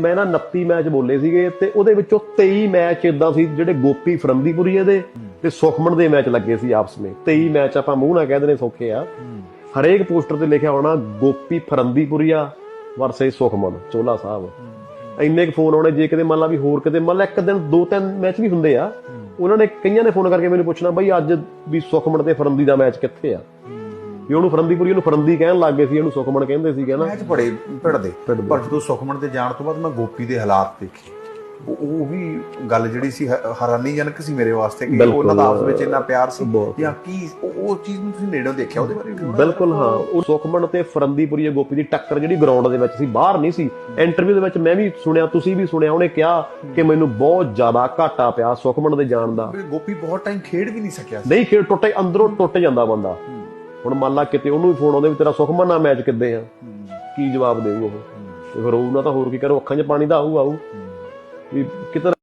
ਮੈਂ ਨਾ 29 ਮੈਚ ਬੋਲੇ ਸੀਗੇ ਤੇ ਉਹਦੇ ਵਿੱਚੋਂ 23 ਮੈਚ ਇਦਾਂ ਸੀ ਜਿਹੜੇ ਗੋਪੀ ਫਰੰਦੀਪੁਰੀਏ ਦੇ ਤੇ ਸੁਖਮਨ ਦੇ ਮੈਚ ਲੱਗੇ ਸੀ ਆਪਸ ਵਿੱਚ। 23 ਮੈਚ ਆਪਾਂ ਮੂੰਹ ਨਾਲ ਕਹਿ ਦਿੰਦੇ ਸੌਖੇ ਆ। ਹਰੇਕ ਪੋਸਟਰ ਤੇ ਲਿਖਿਆ ਹੋਣਾ ਗੋਪੀ ਫਰੰਦੀਪੁਰੀਆ ਵਰਸੇ ਸੁਖਮਨ, ਚੋਲਾ ਸਾਹਿਬ। ਇੰਨੇ ਕੁ ਫੋਨ ਆਉਣੇ, ਜੇ ਕਿਤੇ ਮੰਨ ਲਾ ਵੀ ਹੋਰ ਕਿਤੇ, ਮੰਨ ਲਾ ਇੱਕ ਦਿਨ ਦੋ ਤਿੰਨ ਮੈਚ ਵੀ ਹੁੰਦੇ ਆ। ਉਹਨਾਂ ਨੇ ਕਈਆਂ ਨੇ ਫੋਨ ਕਰਕੇ ਮੈਨੂੰ ਪੁੱਛਣਾ, ਬਈ ਅੱਜ ਵੀ ਸੁਖਮਨ ਤੇ ਫਰੰਦੀ ਦਾ ਮੈਚ ਕਿੱਥੇ ਆ? ਵੀ ਉਹਨੂੰ ਫਰੰਦੀਪੁਰੀ ਨੂੰ ਫਰੰਦੀ ਕਹਿਣ ਲੱਗ ਗਏ ਸੀ ਇਹਨੂੰ ਸੁਖਮਨ ਕਹਿੰਦੇ ਸੀਗੇ ਨਾ। ਮੈਚ ਬੜੇ ਭਿੜਦੇ ਭਿੜਦੇ। ਪਰ ਜਦੋਂ ਸੁਖਮਨ ਦੇ ਜਾਣ ਤੋਂ ਬਾਅਦ ਮੈਂ ਗੋਪੀ ਦੇ ਹਾਲਾਤ ਦੇਖੇ। ਉਹ ਵੀ ਗੱਲ ਜਿਹੜੀ ਸੀ ਹੈਰਾਨੀਜਨਕ ਸੀ ਮੇਰੇ ਵਾਸਤੇ ਕਿ। ਉਹਨਾਂ ਦਾ ਆਪਸ ਵਿੱਚ ਇੰਨਾ ਪਿਆਰ ਸੀ। ਜਾਂ ਕੀ ਉਹ ਚੀਜ਼ ਨੂੰ ਤੁਸੀਂ ਨੇੜੋਂ ਦੇਖਿਆ ਉਹਦੇ ਬਾਰੇ ਬਿਲਕੁਲ ਹਾਂ। ਉਹ ਸੁਖਮਨ ਤੇ ਫਰੰਦੀਪੁਰੀ ਗੋਪੀ ਦੀ ਟੱਕਰ ਜਿਹੜੀ ਗਰਾਊਂਡ ਦੇ ਵਿੱਚ ਸੀ ਬਾਹਰ ਨਹੀਂ ਸੀ। ਇੰਟਰਵਿਊ ਦੇ ਵਿੱਚ ਮੈਂ ਵੀ ਸੁਣਿਆ ਤੁਸੀਂ ਵੀ ਸੁਣਿਆ ਉਹਨੇ ਕਿਹਾ ਕਿ ਮੈਨੂੰ ਬਹੁਤ ਜ਼ਿਆਦਾ ਘਾਟਾ ਪਿਆ ਸੁਖਮਨ ਦੇ ਜਾਣ ਦਾ। ਗੋਪੀ ਬਹੁਤ ਟਾਈਮ ਖੇਡ ਵੀ ਨਹੀਂ ਸਕਿਆ ਸੀ। ਨਹੀਂ ਖੇਡ ਟੁੱਟੇ ਅੰਦਰੋਂ ਟੁੱਟ ਜਾਂਦਾ ਬੰਦਾ। ਹੁਣ ਮੰਨ ਲਾ ਕਿਤੇ ਉਹਨੂੰ ਵੀ ਫੋਨ ਆਉਂਦੇ ਵੀ ਤੇਰਾ ਸੁਖਮਨ ਨਾਲ ਮੈਚ ਕਿੱਦੇ ਆ? ਕੀ ਜਵਾਬ ਦੇਊ ਉਹ? ਤੇ ਫਿਰ ਉਹਨਾਂ ਤਾਂ ਹੋਰ ਕੀ ਕਰੋ ਅੱਖਾਂ 'ਚ ਪਾਣੀ ਦਾ ਆਊ ਆਊ। ਵੀ ਕਿਤੇ